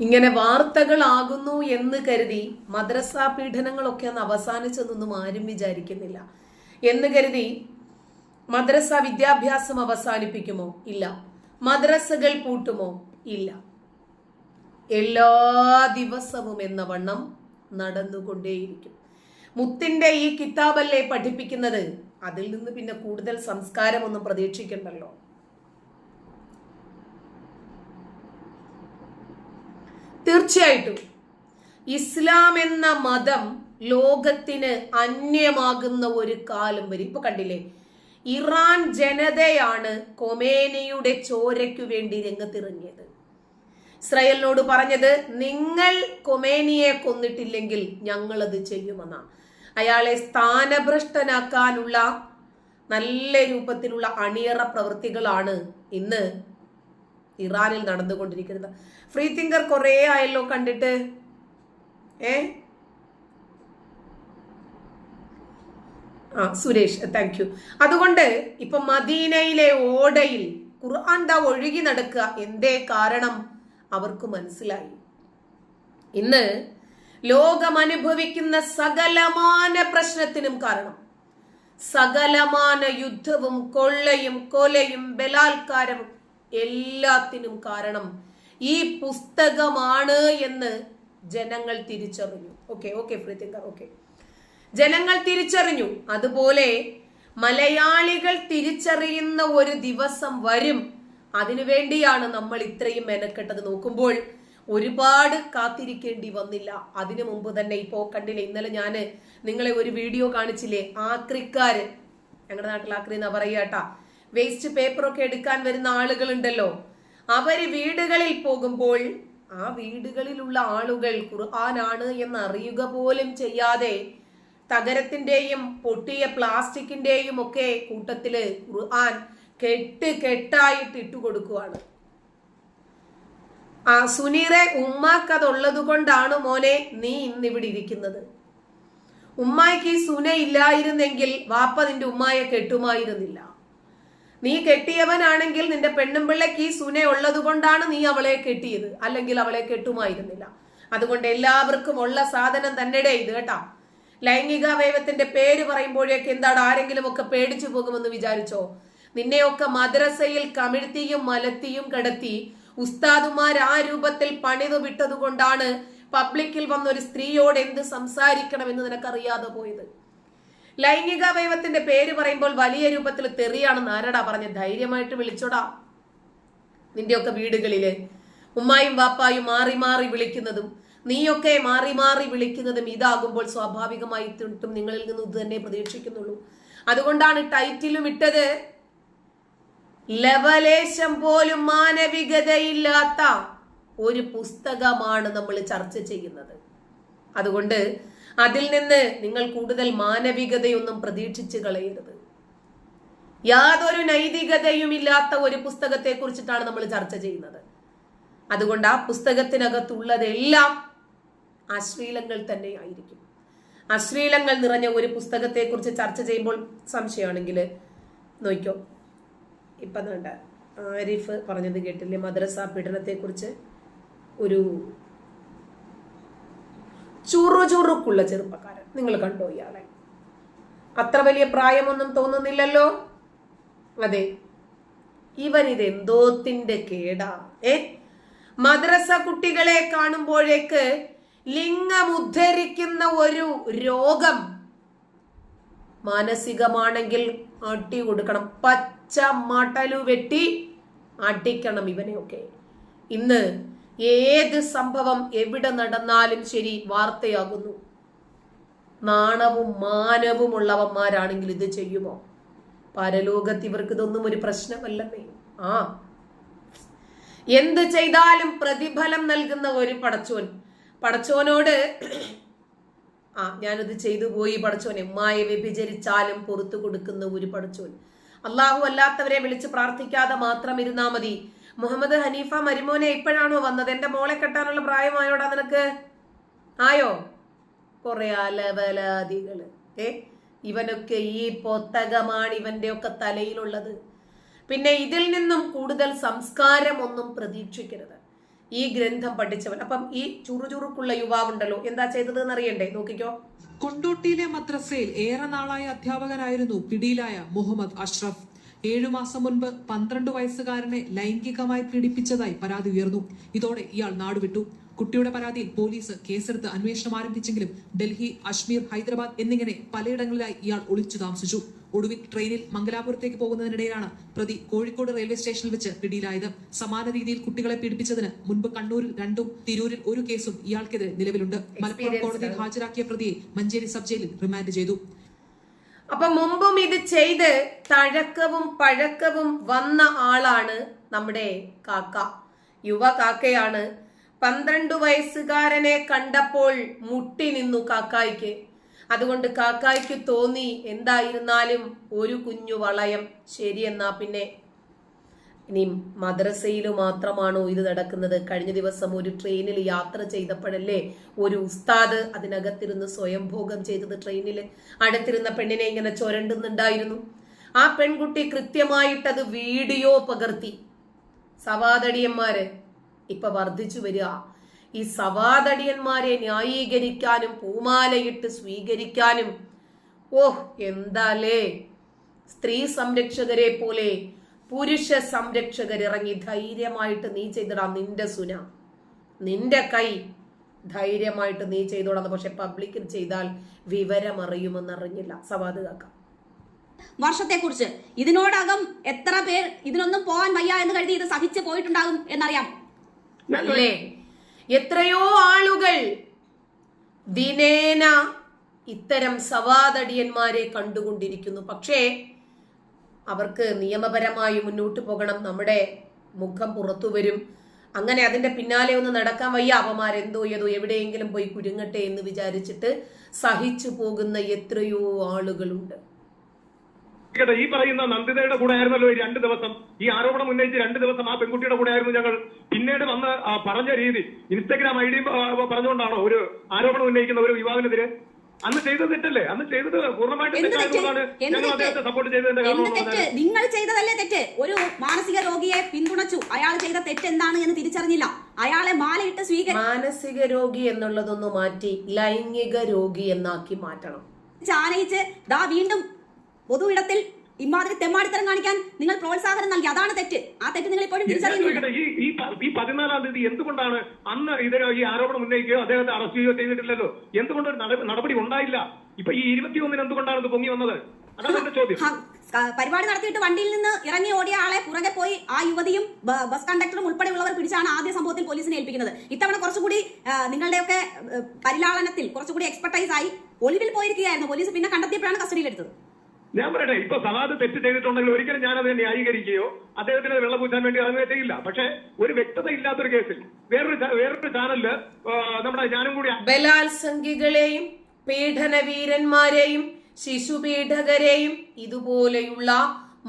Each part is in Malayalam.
ഇങ്ങനെ വാർത്തകളാകുന്നു എന്ന് കരുതി മദ്രസാ പീഡനങ്ങളൊക്കെ അന്ന് അവസാനിച്ചെന്നൊന്നും ആരും വിചാരിക്കുന്നില്ല. എന്ന് കരുതി മദ്രസ വിദ്യാഭ്യാസം അവസാനിപ്പിക്കുമോ? ഇല്ല. മദ്രസകൾ പൂട്ടുമോ? ഇല്ല. എല്ലാ ദിവസവും എന്ന വണ്ണം നടന്നുകൊണ്ടേയിരിക്കും. മുത്തിന്റെ ഈ കിതാബല്ലേ പഠിപ്പിക്കുന്നത്? അതിൽ നിന്ന് പിന്നെ കൂടുതൽ സംസ്കാരമൊന്നും പ്രതീക്ഷിക്കണ്ടല്ലോ. തീർച്ചയായിട്ടും. ഇസ്ലാം എന്ന മതം ലോകത്തിന് അന്യമാകുന്ന ഒരു കാലം വരും. ഇപ്പൊ കണ്ടില്ലേ? ഇറാൻ ജനതയാണ് കൊമേനിയുടെ ചോരയ്ക്കു വേണ്ടി രംഗത്തിറങ്ങിയത്. ഇസ്രായേലിനോട് പറഞ്ഞത് നിങ്ങൾ കൊമേനിയെ കൊന്നിട്ടില്ലെങ്കിൽ ഞങ്ങളത് ചെയ്യുമെന്നാണ് അയാളെ സ്ഥാനഭ്രഷ്ടനാക്കാനുള്ള നല്ല രൂപത്തിലുള്ള അണിയറ പ്രവൃത്തികളാണ് ഇന്ന് ഇറാനിൽ നടന്നുകൊണ്ടിരിക്കുന്നത്. ഫ്രീ തിങ്കർ കുറേ ആയല്ലോ കണ്ടിട്ട്. ഏ? ആ സുരേഷ് താങ്ക് യു അതുകൊണ്ട് ഇപ്പൊ മദീനയിലെ ഓടയിൽ ഖുർആൻ ദാ ഒഴുകി നടക്കുക. എന്തേ കാരണം? അവർക്ക് മനസ്സിലായി. ഇന്ന് ലോകം അനുഭവിക്കുന്ന സകലമാന പ്രശ്നത്തിനും കാരണം. സകലമാന യുദ്ധവും കൊള്ളയും കൊലയും ബലാത്കാരവും എല്ലാത്തിനും കാരണം ഈ പുസ്തകമാണ് എന്ന് ജനങ്ങൾ തിരിച്ചറിഞ്ഞു. ഓക്കെ ഓക്കെ ഫ്രീതിങ്കർ ഓക്കെ ജനങ്ങൾ തിരിച്ചറിഞ്ഞു. അതുപോലെ മലയാളികൾ തിരിച്ചറിയുന്ന ഒരു ദിവസം വരും. അതിനുവേണ്ടിയാണ് നമ്മൾ ഇത്രയും മെനക്കെട്ടത് നോക്കുമ്പോൾ ഒരുപാട് കാത്തിരിക്കേണ്ടി വന്നില്ല. അതിനു മുമ്പ് തന്നെ ഇപ്പോ കണ്ടില്ല ഇന്നലെ ഞാൻ നിങ്ങളെ ഒരു വീഡിയോ കാണിച്ചില്ലേ? ആക്രിക്കാര്. ഞങ്ങളുടെ നാട്ടിൽ ആക്രി എന്നാ പറയാട്ടാ വേസ്റ്റ് പേപ്പറൊക്കെ എടുക്കാൻ വരുന്ന ആളുകളുണ്ടല്ലോ. അവർ വീടുകളിൽ പോകുമ്പോൾ ആ വീടുകളിലുള്ള ആളുകൾ ഖുർആനാണ് എന്ന് അറിയുക പോലും ചെയ്യാതെ തകരത്തിന്റെയും പൊട്ടിയ പ്ലാസ്റ്റിക്കിന്റെയും ഒക്കെ കൂട്ടത്തിൽ ഖുർആൻ കെട്ട് കെട്ടായിട്ട് ഇട്ടുകൊടുക്കുവാണ് ആ സുനീറെ ഉമ്മാക്കതുള്ളത് കൊണ്ടാണ് മോനെ നീ ഇന്ന് ഇവിടെ ഇരിക്കുന്നത്. ഉമ്മായ്ക്ക് ഈ സുന ഇല്ലായിരുന്നെങ്കിൽ വാപ്പ നിന്റെ ഉമ്മായെ കെട്ടുമായിരുന്നില്ല. നീ കെട്ടിയവനാണെങ്കിൽ നിന്റെ പെണ്ണും പിള്ളയ്ക്ക് ഈ സുന ഉള്ളതുകൊണ്ടാണ് നീ അവളെ കെട്ടിയത്. അല്ലെങ്കിൽ അവളെ കെട്ടുമായിരുന്നില്ല. അതുകൊണ്ട് എല്ലാവർക്കും ഉള്ള സാധനം തന്നെ ഇത് കേട്ടാ. ലൈംഗിക അവയവത്തിന്റെ പേര് പറയുമ്പോഴേക്ക് എന്താണ് ആരെങ്കിലും ഒക്കെ പേടിച്ചു പോകുമെന്ന് വിചാരിച്ചോ? നിന്നെയൊക്കെ മദ്രസയിൽ കമിഴ്ത്തിയും മലത്തിയും കിടത്തി ഉസ്താദുമാർ ആ രൂപത്തിൽ പണിതു വിട്ടത് കൊണ്ടാണ് പബ്ലിക്കിൽ വന്ന ഒരു സ്ത്രീയോട് എന്ത് സംസാരിക്കണമെന്ന് നിനക്കറിയാതെ പോയത്? ലൈംഗിക വൈവത്തിന്റെ പേര് പറയുമ്പോൾ വലിയ രൂപത്തിൽ തെറിയാണ് ആരടാ പറഞ്ഞ് ധൈര്യമായിട്ട് വിളിച്ചോടാ? നിന്റെയൊക്കെ വീടുകളിൽ ഉമ്മായും വാപ്പായും മാറി മാറി വിളിക്കുന്നതും നീയൊക്കെ മാറി മാറി വിളിക്കുന്നതും ഇതാകുമ്പോൾ സ്വാഭാവികമായി തിട്ടും നിങ്ങളിൽ നിന്ന് ഇത് തന്നെ പ്രതീക്ഷിക്കുന്നുള്ളൂ. അതുകൊണ്ടാണ് ടൈറ്റിലും ഇട്ടത്. ലവലേശം പോലും മാനവികതയില്ലാത്ത ഒരു പുസ്തകമാണ് നമ്മൾ ചർച്ച ചെയ്യുന്നത്. അതുകൊണ്ട് അതിൽ നിന്ന് നിങ്ങൾ കൂടുതൽ മാനവികതയൊന്നും പ്രതീക്ഷിച്ച് കളയരുത്. യാതൊരു നൈതികതയും ഇല്ലാത്ത ഒരു പുസ്തകത്തെ കുറിച്ചിട്ടാണ് നമ്മൾ ചർച്ച ചെയ്യുന്നത്. അതുകൊണ്ട് ആ പുസ്തകത്തിനകത്തുള്ളതെല്ലാം അശ്ലീലങ്ങൾ തന്നെ ആയിരിക്കും. അശ്ലീലങ്ങൾ നിറഞ്ഞ ഒരു പുസ്തകത്തെ കുറിച്ച് ചർച്ച ചെയ്യുമ്പോൾ സംശയമാണെങ്കിൽ നോക്കോ ഇപ്പം വേണ്ട ആരിഫ് പറഞ്ഞത് കേട്ടില്ലേ? മദ്രസ പീഡനത്തെ കുറിച്ച് ഒരു ചുറുചുറുക്കുള്ള ചെറുപ്പക്കാരൻ. നിങ്ങൾ കണ്ടോ ഇയാളെ? അത്ര വലിയ പ്രായമൊന്നും തോന്നുന്നില്ലല്ലോ? അതെ. ഇവൻ ഇത് എന്തോത്തിന്റെ കേടാ. ഏ? മദ്രസ കുട്ടികളെ കാണുമ്പോഴേക്ക് ലിംഗം ഉദ്ധരിക്കുന്ന ഒരു രോഗം മാനസികമാണെങ്കിൽ അടി കൊടുക്കണം. പച്ച മട്ടലു വെട്ടി അടിക്കണം ഇവനെയൊക്കെ. ഇന്ന് ഏത് സംഭവം എവിടെ നടന്നാലും ശരി വാർത്തയാകുന്നു. നാണവും മാനവും ഉള്ളവന്മാരാണെങ്കിൽ ഇത് ചെയ്യുമോ? പരലോകത്ത് ഇവർക്ക് ഇതൊന്നും ഒരു പ്രശ്നമല്ലന്നേ ആ. എന്ത് ചെയ്താലും പ്രതിഫലം നൽകുന്ന ഒരു പടച്ചോൻ. പടച്ചോനോട് ആ ഞാനിത് ചെയ്തു പോയി പടച്ചോൻ എമ്മായി വ്യഭിചരിച്ചാലും പുറത്തു കൊടുക്കുന്ന ഒരു പടച്ചോൻ. അള്ളാഹു അല്ലാത്തവരെ വിളിച്ച് പ്രാർത്ഥിക്കാതെ മാത്രം ഇരുന്നാ മതി. മുഹമ്മദ് ഹനീഫ മരിമോനെ ഇപ്പോഴാണോ വന്നത്? എന്റെ മോളെ കെട്ടാനുള്ള പ്രായമായോടാ നിനക്ക്? ആയോ? കൊറേ അലവലാദികൾ. ഏ ഇവനൊക്കെ ഈ പൊത്തകമാണ് ഇവന്റെ ഒക്കെ തലയിലുള്ളത്. പിന്നെ ഇതിൽ നിന്നും കൂടുതൽ സംസ്കാരം ഒന്നും പ്രതീക്ഷിക്കരുത്. ഈ ഗ്രന്ഥം പഠിച്ചവൻ. അപ്പം ഈ ചുറുചുറുക്കുള്ള യുവാവുണ്ടല്ലോ. എന്താ ചെയ്തതെന്ന് അറിയണ്ടേ? നോക്കിക്കോ. കൊണ്ടോട്ടിയിലെ മദ്രസയിൽ ഏറെ നാളായ അധ്യാപകനായിരുന്നു പിടിയിലായ മുഹമ്മദ് അഷ്റഫ്. ഏഴു മാസം മുൻപ് പന്ത്രണ്ട് വയസ്സുകാരനെ ലൈംഗികമായി പീഡിപ്പിച്ചതായി പരാതി ഉയർന്നു. ഇതോടെ ഇയാൾ നാടുവിട്ടു. കുട്ടിയുടെ പരാതിയിൽ പോലീസ് കേസെടുത്ത് അന്വേഷണം ആരംഭിച്ചെങ്കിലും ഡൽഹി അജ്മീർ ഹൈദരാബാദ് എന്നിങ്ങനെ പലയിടങ്ങളിലായി ഇയാൾ ഒളിച്ചു താമസിച്ചു. ഒടുവിൽ ട്രെയിനിൽ മംഗലാപുരത്തേക്ക് പോകുന്നതിനിടയിലാണ് പ്രതി കോഴിക്കോട് റെയിൽവേ സ്റ്റേഷനിൽ വെച്ച് പിടിയിലായത്. സമാന രീതിയിൽ കുട്ടികളെ പീഡിപ്പിച്ചതിന് മുൻപ് കണ്ണൂരിൽ രണ്ടും തിരൂരിൽ ഒരു കേസും ഇയാൾക്കെതിരെ നിലവിലുണ്ട്. മലപ്പുറം കോടതിയിൽ ഹാജരാക്കിയ പ്രതിയെ മഞ്ചേരി സബ് ജയിലിൽ റിമാൻഡ് ചെയ്തു. അപ്പൊ മുമ്പും ഇത് ചെയ്ത് തഴക്കവും പഴക്കവും വന്ന ആളാണ് നമ്മുടെ കാക്ക. യുവ കാക്കയാണ്. പന്ത്രണ്ട് വയസ്സുകാരനെ കണ്ടപ്പോൾ മുട്ടി നിന്നു കാക്കായ്ക്ക്. അതുകൊണ്ട് കാക്കായ്ക്ക് തോന്നി എന്തായിരുന്നാലും ഒരു കുഞ്ഞു വളയം. ശരിയെന്നാ പിന്നെ. ഇനി മദ്രസയിൽ മാത്രമാണോ ഇത് നടക്കുന്നത്? കഴിഞ്ഞ ദിവസം ഒരു ട്രെയിനിൽ യാത്ര ചെയ്തപ്പോഴല്ലേ ഒരു ഉസ്താദ് അതിനകത്തിരുന്ന് സ്വയംഭോഗം ചെയ്തത് ട്രെയിനിൽ അടുത്തിരുന്ന പെണ്ണിനെ ഇങ്ങനെ ചുരണ്ടുന്നുണ്ടായിരുന്നു. ആ പെൺകുട്ടി കൃത്യമായിട്ടത് വീഡിയോ പകർത്തി. സവാദടിയന്മാര് ഇപ്പൊ വർദ്ധിച്ചു വരിക. ഈ സവാദടിയന്മാരെ ന്യായീകരിക്കാനും പൂമാലയിട്ട് സ്വീകരിക്കാനും. ഓഹ് എന്താലേ? സ്ത്രീ സംരക്ഷകരെ പോലെ പുരുഷ സംരക്ഷകർ ഇറങ്ങി ധൈര്യമായിട്ട് നീ ചെയ്തിടാം നിന്റെ സുന. നിന്റെ കൈ ധൈര്യമായിട്ട് നീ ചെയ്തോളാം പക്ഷെ പബ്ലിക്കിൽ ചെയ്താൽ വിവരം അറിയുമെന്നറിഞ്ഞില്ല സവാദ് കാക്ക. വർഷത്തെക്കുറിച്ച് ഇതിനോടകം എത്ര പേർ ഇതിനൊന്നും പോകാൻ വയ്യ എന്ന് കരുതി ഇത് സഹിച്ചു പോയിട്ടുണ്ടാകും എന്നറിയാം. അല്ലേ? എത്രയോ ആളുകൾ ദിനേന ഇത്തരം സവാദടിയന്മാരെ കണ്ടുകൊണ്ടിരിക്കുന്നു. പക്ഷേ അവർക്ക് നിയമപരമായി മുന്നോട്ട് പോകണം നമ്മുടെ മുഖം പുറത്തു വരും. അങ്ങനെ അതിന്റെ പിന്നാലെ ഒന്ന് നടക്കാൻ വയ്യ. അവന്മാരെന്തോ ഏതോ എവിടെയെങ്കിലും പോയി കുരുങ്ങട്ടെ എന്ന് വിചാരിച്ചിട്ട് സഹിച്ചു പോകുന്ന എത്രയോ ആളുകളുണ്ട്. ഈ പറയുന്ന നന്ദിതയുടെ കൂടെ ആയിരുന്നല്ലോ ഈ രണ്ട് ദിവസം. ഈ ആരോപണം ഉന്നയിച്ച് രണ്ട് ദിവസം ആ പെൺകുട്ടിയുടെ കൂടെ ആയിരുന്നു ഞങ്ങൾ. പിന്നീട് വന്ന് പറഞ്ഞ രീതി ഇൻസ്റ്റഗ്രാം ഐ ഡി പറഞ്ഞുകൊണ്ടാണോ ഒരു ആരോപണം ഉന്നയിക്കുന്ന ഒരു യുവാവിനെതിരെ? അന്ന് ചെയ്തത് തെറ്റല്ലേ? അന്ന് ചെയ്തത് പൂർണമായിട്ട് നിങ്ങൾ ചെയ്തതല്ലേ തെറ്റ്? ഒരു മാനസിക രോഗിയെ പിന്തുണച്ചു. അയാൾ ചെയ്ത തെറ്റ് എന്താണ് എന്ന് തിരിച്ചറിഞ്ഞില്ല. അയാളെ മാലയിട്ട് സ്വീകരിച്ചു മാനസിക രോഗി എന്നുള്ളതൊന്ന് മാറ്റി ലൈംഗിക രോഗി എന്നാക്കി മാറ്റണം. ചാനയിച്ച് ദാ വീണ്ടും പൊതു ഇടത്തിൽ ഇമാതിരി തെമ്മാടിത്തരം കാണിക്കാൻ നിങ്ങൾ പ്രോത്സാഹനം നൽകി. അതാണ് തെറ്റ്. ആ തെറ്റ് നിങ്ങൾ ഇപ്പോഴും ഈ പതിനാലാം തീയതി എന്തുകൊണ്ടാണ് അന്ന് ഇതിന് ഈ ആരോപണം ഉന്നയിക്കുകയോ അദ്ദേഹത്തെ അറസ്റ്റ് ചെയ്യുകയോ ചെയ്തിട്ടില്ലല്ലോ? എന്തുകൊണ്ട് നടപടി ഉണ്ടായില്ല? ഇപ്പൊ ഈ ഇരുപത്തിയൊന്നിന് എന്തുകൊണ്ടാണ് ഇത് പൊങ്ങി വന്നത്? അതാണ് എന്റെ ചോദ്യം. പരിപാടി നടത്തിയിട്ട് വണ്ടിയിൽ നിന്ന് ഇറങ്ങി ഓടിയ ആളെ പുറകെ പോയി ആ യുവതിയും ബസ് കണ്ടക്ടറും ഉൾപ്പെടെയുള്ളവർ പിടിച്ചാണ് ആദ്യ സംഭവത്തിൽ പോലീസിനെ ഏൽപ്പിക്കുന്നത്. ഇത്തവണ കുറച്ചുകൂടി നിങ്ങളുടെയൊക്കെ പരിലാളനത്തിൽ കുറച്ചുകൂടി എക്സ്പെർട്ടൈസ് ആയി ഒളിവിൽ പോയിരിക്കുകയായിരുന്നു. പോലീസ് പിന്നെ കണ്ടെത്തിയപ്പോഴാണ് കസ്റ്റഡിയിലെടുത്തത്. ഞാൻ പറയട്ടെ ഇപ്പൊ സവാദ് തെറ്റ് ചെയ്തിട്ടുണ്ടെങ്കിൽ ഒരിക്കലും ഞാൻ അതിനെ ന്യായീകരിക്കുകയോ അദ്ദേഹത്തിന് വെള്ളപൂച്ചാൻ വേണ്ടി ഇറങ്ങുകയോ ചെയ്യില്ല പക്ഷേ ഒരു വ്യക്തത ഇല്ലാത്തൊരു കേസിൽ വേറൊരു വേറൊരു ചാനലിൽ നമ്മുടെ ഞാനും കൂടി ബലാത്സംഗികളെയും പീഡനവീരന്മാരെയും ശിശുപീഠകരെയും ഇതുപോലെയുള്ള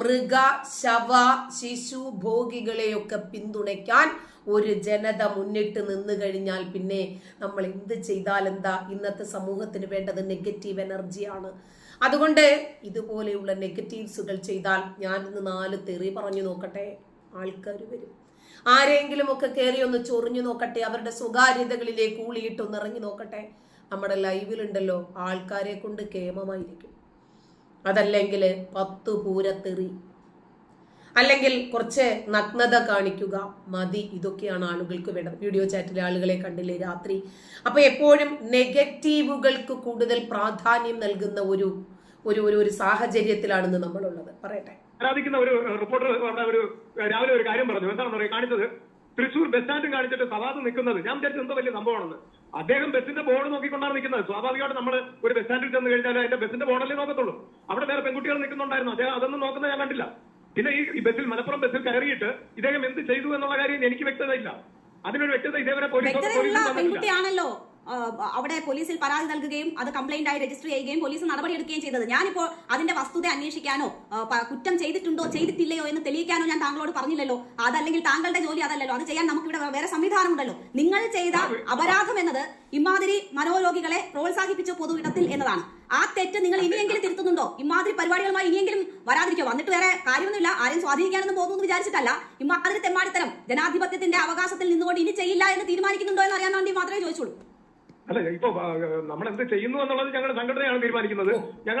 മൃഗ ശവ ശിശു ഭോഗികളെയൊക്കെ പിന്തുണയ്ക്കാൻ ഒരു ജനത മുന്നിട്ട് നിന്നു കഴിഞ്ഞാൽ പിന്നെ നമ്മൾ എന്ത് ചെയ്താൽ എന്താ ഇന്നത്തെ സമൂഹത്തിന് വേണ്ടത് നെഗറ്റീവ് എനർജിയാണ്. അതുകൊണ്ട് ഇതുപോലെയുള്ള നെഗറ്റീവ്സുകൾ ചെയ്താൽ ഞാൻ ഇന്ന് നാല് തെറി പറഞ്ഞു നോക്കട്ടെ. ആൾക്കാർ വരും. ആരെങ്കിലും ഒക്കെ കയറി ഒന്ന് ചൊറിഞ്ഞു നോക്കട്ടെ. അവരുടെ സ്വകാര്യതകളിലേക്ക് ഊളിയിട്ടൊന്ന് ഇറങ്ങി നോക്കട്ടെ. നമ്മുടെ ലൈവിലുണ്ടല്ലോ ആൾക്കാരെ കൊണ്ട് കേമമായിരിക്കും. അതല്ലെങ്കിൽ പത്ത് പൂരത്തെറി അല്ലെങ്കിൽ കുറച്ച് നഗ്നത കാണിക്കുക. മതി ഇതൊക്കെയാണ് ആളുകൾക്ക് വേണ്ടത്. വീഡിയോ ചാറ്റിലെ ആളുകളെ കണ്ടില്ലേ രാത്രി. അപ്പൊ എപ്പോഴും നെഗറ്റീവുകൾക്ക് കൂടുതൽ പ്രാധാന്യം നൽകുന്ന ഒരു ഒരു ഒരു ഒരു സാഹചര്യത്തിലാണെന്ന് നമ്മളുള്ളത്. പറയട്ടെ. ആരാധിക്കുന്ന ഒരു റിപ്പോർട്ടർ അവിടെ ഒരു രാവിലെ ഒരു കാര്യം പറഞ്ഞു. എന്താണെന്ന് പറയുക കാണിച്ചത് തൃശൂർ ബസ് സ്റ്റാൻഡും കാണിച്ചിട്ട് സവാദ് നിൽക്കുന്നത്. ഞാൻ വിചാരിച്ചു എന്തോ വലിയ സംഭവമാണെന്ന്. അദ്ദേഹം ബസ്സിന്റെ ബോർഡ് നോക്കിക്കൊണ്ടാണ് നിൽക്കുന്നത്. സ്വാഭാവികമായിട്ട് നമ്മൾ ഒരു ബസ് സ്റ്റാൻഡിൽ ചെന്ന് കഴിഞ്ഞാൽ അതിന്റെ ബസ്സിന്റെ ബോർഡല്ലേ നോക്കത്തുള്ളൂ. അവിടെ വേറെ പെൺകുട്ടികൾ നിൽക്കുന്നുണ്ടായിരുന്നു. അദ്ദേഹം അതൊന്നും നോക്കുന്നത് ഞാൻ കണ്ടില്ല. പിന്നെ ഈ ഈ ബസ്സിൽ മലപ്പുറം ബസ്സിൽ കയറിയിട്ട് ഇദ്ദേഹം എന്ത് ചെയ്തു എന്നുള്ള കാര്യം എനിക്ക് വ്യക്തതയില്ല. അതിനൊരു വ്യക്തത ഇതേവരെ പോലീസ് അവിടെ പോലീസിൽ പരാതി നൽകുകയും അത് കംപ്ലൈന്റ് ആയി രജിസ്റ്റർ ചെയ്യുകയും പോലീസ് നടപടിയെടുക്കുകയും ചെയ്തത്. ഞാനിപ്പോൾ അതിന്റെ വസ്തുത അന്വേഷിക്കാനോ കുറ്റം ചെയ്തിട്ടുണ്ടോ ചെയ്തിട്ടില്ലയോ എന്ന് തെളിയിക്കാനോ ഞാൻ താങ്കളോട് പറഞ്ഞില്ലല്ലോ. അതല്ലെങ്കിൽ താങ്കളുടെ ജോലി അതല്ലല്ലോ. അത് ചെയ്യാൻ നമുക്കിവിടെ വേറെ സംവിധാനമുണ്ടല്ലോ. നിങ്ങൾ ചെയ്ത അപരാധം എന്നത് ഇമാതിരി മനോരോഗികളെ പ്രോത്സാഹിപ്പിച്ച പൊതുയിടത്തിൽ എന്നതാണ്. ആ തെറ്റ് നിങ്ങൾ ഇനിയെങ്കിലും തിരുത്തുന്നുണ്ടോ? ഇമാതിരി പരിപാടികളുമായി ഇനിയെങ്കിലും വരാതിരിക്കോ? വന്നിട്ട് വേറെ കാര്യമൊന്നുമില്ല. ആരും സ്വാധീനിക്കാനൊന്നും പോകുന്നു വിചാരിച്ചിട്ടല്ല. ഇമാതിരി തെമ്മാടിത്തരം. ജനാധിപത്യത്തിന്റെ അവകാശത്തിൽ നിന്നുകൊണ്ട് ഇനി ചെയ്യില്ല എന്ന് തീരുമാനിക്കുന്നുണ്ടോ എന്ന് അറിയാൻ വേണ്ടി മാത്രമേ ചോദിച്ചുള്ളൂ. അല്ല ഇപ്പൊ നമ്മൾ എന്ത് ചെയ്യുന്നു എന്നുള്ളത് ഞങ്ങളുടെ സംഘടനയാണ് തീരുമാനിക്കുന്നത്.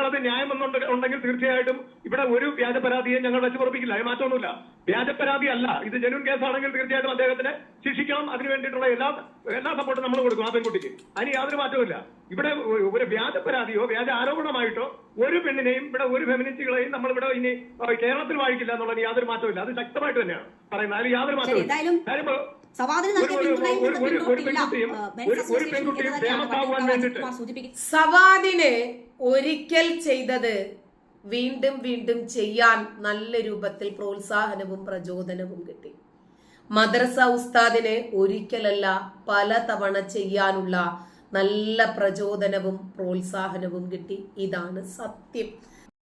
അത് ന്യായം എന്നുണ്ട്- ഉണ്ടെങ്കിൽ തീർച്ചയായിട്ടും ഇവിടെ ഒരു വ്യാജ പരാതിയെ ഞങ്ങൾ വെച്ച് പുറപ്പിക്കില്ല. അത് മാറ്റമൊന്നുമില്ല. വ്യാജ പരാതി അല്ല. ഇത് ജനുവൻ കേസാണെങ്കിൽ തീർച്ചയായിട്ടും അദ്ദേഹത്തിന് ശിക്ഷിക്കണം. അതിന് വേണ്ടിയിട്ടുള്ള എല്ലാ എല്ലാ സപ്പോർട്ടും നമ്മൾ കൊടുക്കും ആ പെൺകുട്ടിക്ക്. അതിന് യാതൊരു മാറ്റമില്ല ഇവിടെ ഒരു- വ്യാജ പരാതിയോ വ്യാജ ആരോപണമായിട്ടോ ഒരു പെണ്ണിനെയും ഇവിടെ ഒരു ഫെമിനിസ്റ്റുകളെയും നമ്മൾ ഇവിടെ ഇനി കേരളത്തിൽ വാഴിക്കില്ല എന്നുള്ളതിന് യാതൊരു മാറ്റമില്ല അത് ശക്തമായിട്ട് തന്നെയാണ് പറയുന്നത്. അതിൽ യാതൊരു മാറ്റമില്ല സവാദിന് ഒരിക്കൽ ചെയ്തത് വീണ്ടും വീണ്ടും ചെയ്യാൻ നല്ല രൂപത്തിൽ പ്രോത്സാഹനവും പ്രചോദനവും കിട്ടി. മദ്രസ ഉസ്താദിനെ ഒരിക്കലല്ല പല തവണ ചെയ്യാനുള്ള നല്ല പ്രചോദനവും പ്രോത്സാഹനവും കിട്ടി. ഇതാണ് സത്യം.